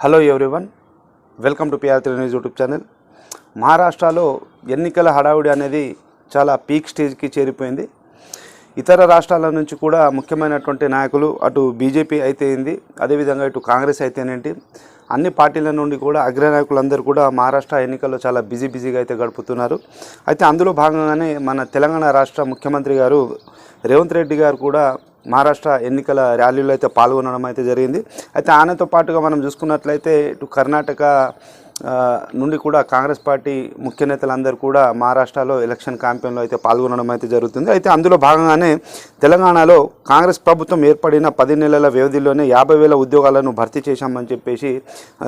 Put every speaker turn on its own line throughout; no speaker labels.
Hello everyone welcome to PR three news YouTube channel మహారాష్ట్రలో ఎన్నికల హడావుడి అనేది చాలా పీక్ స్టేజ్కి చేరిపోయింది. ఇతర రాష్ట్రాల నుంచి కూడా ముఖ్యమైనటువంటి నాయకులు అటు బీజేపీ అయితే అయింది అదేవిధంగా ఇటు కాంగ్రెస్ అయితేనేంటి అన్ని పార్టీల నుండి కూడా అగ్రనాయకులందరూ కూడా మహారాష్ట్ర ఎన్నికల్లో చాలా బిజీ బిజీగా అయితే గడుపుతున్నారు. అయితే అందులో భాగంగానే మన తెలంగాణ రాష్ట్ర ముఖ్యమంత్రి గారు రేవంత్ రెడ్డి గారు కూడా మహారాష్ట్ర ఎన్నికల ర్యాలీలో అయితే పాల్గొనడం అయితే జరిగింది. అయితే ఆయనతో పాటుగా మనం చూసుకున్నట్లయితే ఇటు కర్ణాటక నుండి కూడా కాంగ్రెస్ పార్టీ ముఖ్య నేతలందరూ కూడా మహారాష్ట్రలో ఎలక్షన్ క్యాంపెయిన్లో అయితే పాల్గొనడం అయితే జరుగుతుంది. అయితే అందులో భాగంగానే తెలంగాణలో కాంగ్రెస్ ప్రభుత్వం ఏర్పడిన పది నెలల వ్యవధిలోనే యాభై వేల ఉద్యోగాలను భర్తీ చేశామని చెప్పేసి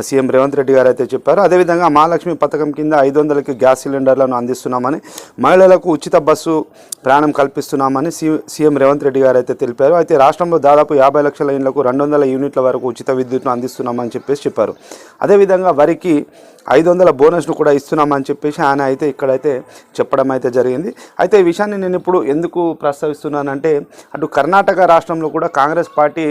సీఎం రేవంత్ రెడ్డి గారు అయితే చెప్పారు. అదేవిధంగా మహాలక్ష్మి పథకం కింద ఐదు వందలకి గ్యాస్ సిలిండర్లను అందిస్తున్నామని మహిళలకు ఉచిత బస్సు ప్రయాణం కల్పిస్తున్నామని సీఎం రేవంత్ రెడ్డి గారు అయితే తెలిపారు. అయితే రాష్ట్రంలో దాదాపు యాభై లక్షల ఇండ్లకు రెండు వందల యూనిట్ల వరకు ఉచిత విద్యుత్ను అందిస్తున్నామని చెప్పేసి చెప్పారు. అదేవిధంగా వరికి ఐదు వందల బోనస్ను కూడా ఇస్తున్నామని చెప్పేసి ఆయన అయితే ఇక్కడైతే చెప్పడం అయితే జరిగింది. అయితే ఈ విషయాన్ని నేను ఇప్పుడు ఎందుకు ప్రస్తావిస్తున్నానంటే అటు కర్ణాటక రాష్ట్రంలో కూడా కాంగ్రెస్ పార్టీ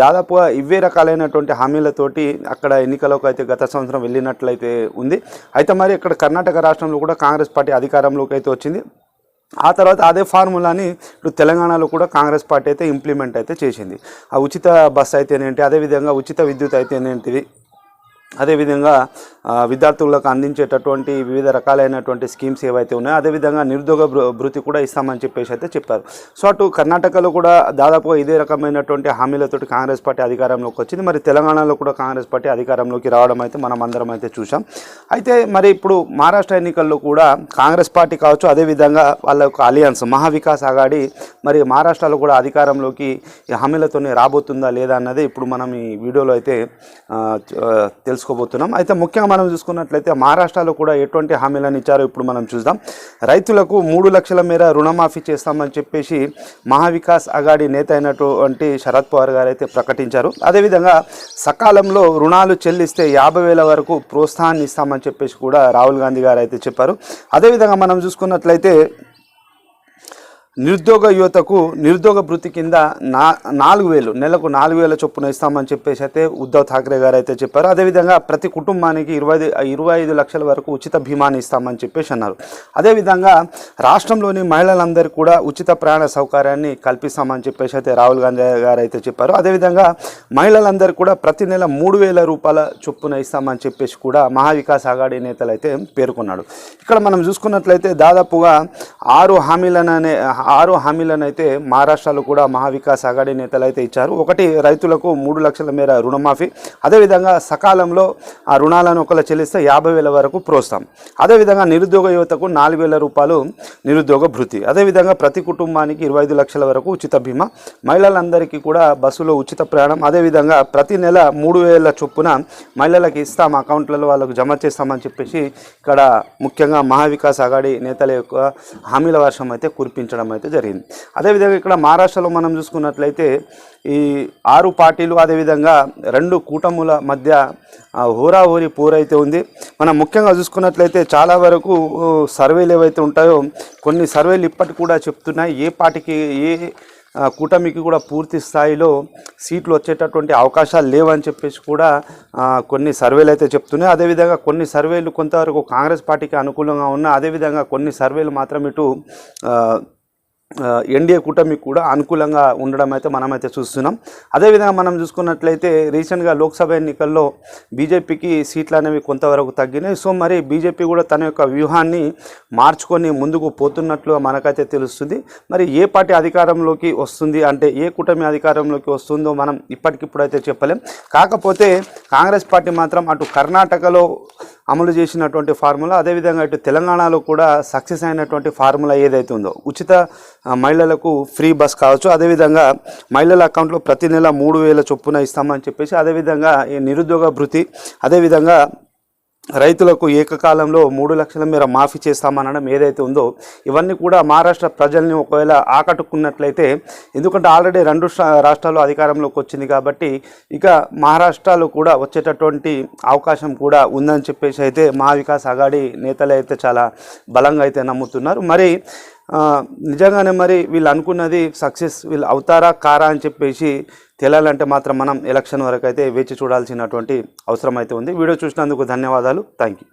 దాదాపుగా ఇవే రకాలైనటువంటి హామీలతోటి అక్కడ ఎన్నికలకు అయితే గత సంవత్సరం వెళ్ళినట్లయితే ఉంది. అయితే మరి ఇక్కడ కర్ణాటక రాష్ట్రంలో కూడా కాంగ్రెస్ పార్టీ అధికారంలోకి అయితే వచ్చింది. ఆ తర్వాత అదే ఫార్ములాని ఇప్పుడు తెలంగాణలో కూడా కాంగ్రెస్ పార్టీ అయితే ఇంప్లిమెంట్ అయితే చేసింది. ఆ ఉచిత బస్సు అయితేనేంటి అదేవిధంగా ఉచిత విద్యుత్ అయితేనేంటిది అదేవిధంగా విద్యార్థులకు అందించేటటువంటి వివిధ రకాలైనటువంటి స్కీమ్స్ ఏవైతే ఉన్నాయో అదేవిధంగా నిరుద్యోగ భృ- భృతి కూడా ఇస్తామని చెప్పేసి అయితే చెప్పారు సో అటు కర్ణాటకలో కూడా దాదాపు ఇదే రకమైనటువంటి హామీలతోటి కాంగ్రెస్ పార్టీ అధికారంలోకి వచ్చింది. మరి తెలంగాణలో కూడా కాంగ్రెస్ పార్టీ అధికారంలోకి రావడం అయితే మనం అందరం అయితే చూసాం అయితే మరి ఇప్పుడు మహారాష్ట్ర ఎన్నికల్లో కూడా కాంగ్రెస్ పార్టీ కావచ్చు అదేవిధంగా వాళ్ళ యొక్క అలియన్స్ మహావికాస్ అగాడి మరి మహారాష్ట్రలో కూడా అధికారంలోకి హామీలతోనే రాబోతుందా లేదా అన్నది ఇప్పుడు మనం ఈ వీడియోలో అయితే తెలుసు తెలుసుకోబోతున్నాం. అయితే ముఖ్యంగా మనం చూసుకున్నట్లయితే మహారాష్ట్రలో కూడా ఎటువంటి హామీలను ఇచ్చారో ఇప్పుడు మనం చూద్దాం. రైతులకు మూడు లక్షల మేర రుణమాఫీ చేస్తామని చెప్పేసి మహావికాస్ అగాడి నేత అయినటువంటి శరద్ పవార్ గారు అయితే ప్రకటించారు. అదేవిధంగా సకాలంలో రుణాలు చెల్లిస్తే యాభై వేల వరకు ప్రోత్సాహాన్ని ఇస్తామని చెప్పేసి కూడా రాహుల్ గాంధీ గారు అయితే చెప్పారు. అదేవిధంగా మనం చూసుకున్నట్లయితే నిరుద్యోగ యువతకు నిరుద్యోగ భృతి కింద నా నాలుగు వేలు నెలకు నాలుగు వేల చొప్పున ఇస్తామని చెప్పేసి అయితే ఉద్ధవ్ ఠాక్రే గారు అయితే చెప్పారు. అదేవిధంగా ప్రతి కుటుంబానికి ఇరవై ఇరవై ఐదు లక్షల వరకు ఉచిత బీమాని ఇస్తామని చెప్పేసి అన్నారు. అదేవిధంగా రాష్ట్రంలోని మహిళలందరికీ కూడా ఉచిత ప్రయాణ సౌకర్యాన్ని కల్పిస్తామని చెప్పేసి అయితే రాహుల్ గాంధీ గారు అయితే చెప్పారు. అదేవిధంగా మహిళలందరికీ కూడా ప్రతి నెల మూడు వేల రూపాయల చొప్పున ఇస్తామని చెప్పేసి కూడా మహావికాస్ అగాడి నేతలు అయితే పేర్కొన్నాడు ఇక్కడ మనం చూసుకున్నట్లయితే దాదాపుగా ఆరు హామీలననే ఆరు హామీలను అయితే మహారాష్ట్రలో కూడా మహావికాస్ అగాడి నేతలు అయితే ఇచ్చారు. ఒకటి రైతులకు మూడు లక్షల మేర రుణమాఫీ. అదేవిధంగా సకాలంలో ఆ రుణాలను ఒకళ్ళు చెల్లిస్తే యాభై వేల వరకు ప్రోత్సాహం. అదేవిధంగా నిరుద్యోగ యువతకు నాలుగు వేల రూపాయలు నిరుద్యోగ భృతి. అదేవిధంగా ప్రతి కుటుంబానికి ఇరవై ఐదు లక్షల వరకు ఉచిత బీమా. మహిళలందరికీ కూడా బస్సులో ఉచిత ప్రయాణం. అదేవిధంగా ప్రతి నెల మూడు వేల చొప్పున మహిళలకు ఇస్తాం అకౌంట్లలో వాళ్ళకు జమ చేస్తామని చెప్పేసి ఇక్కడ ముఖ్యంగా మహావికాస్ అగాడి నేతల యొక్క హామీల వర్షం అయితే కురిపించడం అయితే జరిగింది. అదేవిధంగా ఇక్కడ మహారాష్ట్రలో మనం చూసుకున్నట్లయితే ఈ ఆరు పార్టీలు అదేవిధంగా రెండు కూటముల మధ్య హోరాహోరి హోరాహోరీ పోరైతే ఉంది. మనం ముఖ్యంగా చూసుకున్నట్లయితే చాలా వరకు సర్వేలు ఏవైతే ఉంటాయో కొన్ని సర్వేలు ఇప్పటికి కూడా చెప్తున్నాయి. ఏ పార్టీకి ఏ కూటమికి కూడా పూర్తి స్థాయిలో సీట్లు వచ్చేటటువంటి అవకాశాలు లేవని చెప్పేసి కూడా కొన్ని సర్వేలు అయితే చెప్తున్నాయి. అదేవిధంగా కొన్ని సర్వేలు కొంతవరకు కాంగ్రెస్ పార్టీకి అనుకూలంగా ఉన్న అదేవిధంగా కొన్ని సర్వేలు మాత్రం ఇటు ఎన్డీఏ కూటమికి కూడా అనుకూలంగా ఉండడం అయితే మనమైతే చూస్తున్నాం. అదేవిధంగా మనం చూసుకున్నట్లయితే రీసెంట్గా లోక్సభ ఎన్నికల్లో బీజేపీకి సీట్లు అనేవి కొంతవరకు తగ్గినాయి. సో మరి బీజేపీ కూడా తన యొక్క వ్యూహాన్ని మార్చుకొని ముందుకు పోతున్నట్లు మనకైతే తెలుస్తుంది. మరి ఏ పార్టీ అధికారంలోకి వస్తుంది అంటే ఏ కూటమి అధికారంలోకి వస్తుందో మనం ఇప్పటికిప్పుడు అయితే చెప్పలేం. కాకపోతే కాంగ్రెస్ పార్టీ మాత్రం అటు కర్ణాటకలో అమలు చేసినటువంటి ఫార్ములా అదేవిధంగా ఇటు తెలంగాణలో కూడా సక్సెస్ అయినటువంటి ఫార్ములా ఏదైతే ఉందో ఉచిత మహిళలకు ఫ్రీ బస్ కావచ్చు అదేవిధంగా మహిళల అకౌంట్లో ప్రతి నెల మూడు వేల చొప్పున ఇస్తామని చెప్పేసి అదేవిధంగా ఈ నిరుద్యోగ భృతి అదేవిధంగా రైతులకు ఏకకాలంలో మూడు లక్షల మేర మాఫీ చేస్తామనడం ఏదైతే ఉందో ఇవన్నీ కూడా మహారాష్ట్ర ప్రజల్ని ఒకవేళ ఆకట్టుకున్నట్లయితే ఎందుకంటే ఆల్రెడీ రెండు రాష్ట్రాలు అధికారంలోకి వచ్చింది కాబట్టి ఇక మహారాష్ట్రలో కూడా వచ్చేటటువంటి అవకాశం కూడా ఉందని చెప్పేసి అయితే మహావికాస్ అగాడి నేతలు అయితే చాలా బలంగా అయితే నమ్ముతున్నారు. మరి నిజంగానే మరి వీళ్ళు అనుకున్నది సక్సెస్ వీళ్ళు అవుతారా కారా అని చెప్పేసి తేలాలంటే మాత్రం మనం ఎలక్షన్ వరకు అయితే వేచి చూడాల్సినటువంటి అవసరం అయితే ఉంది. వీడియో చూసినందుకు ధన్యవాదాలు. Thank you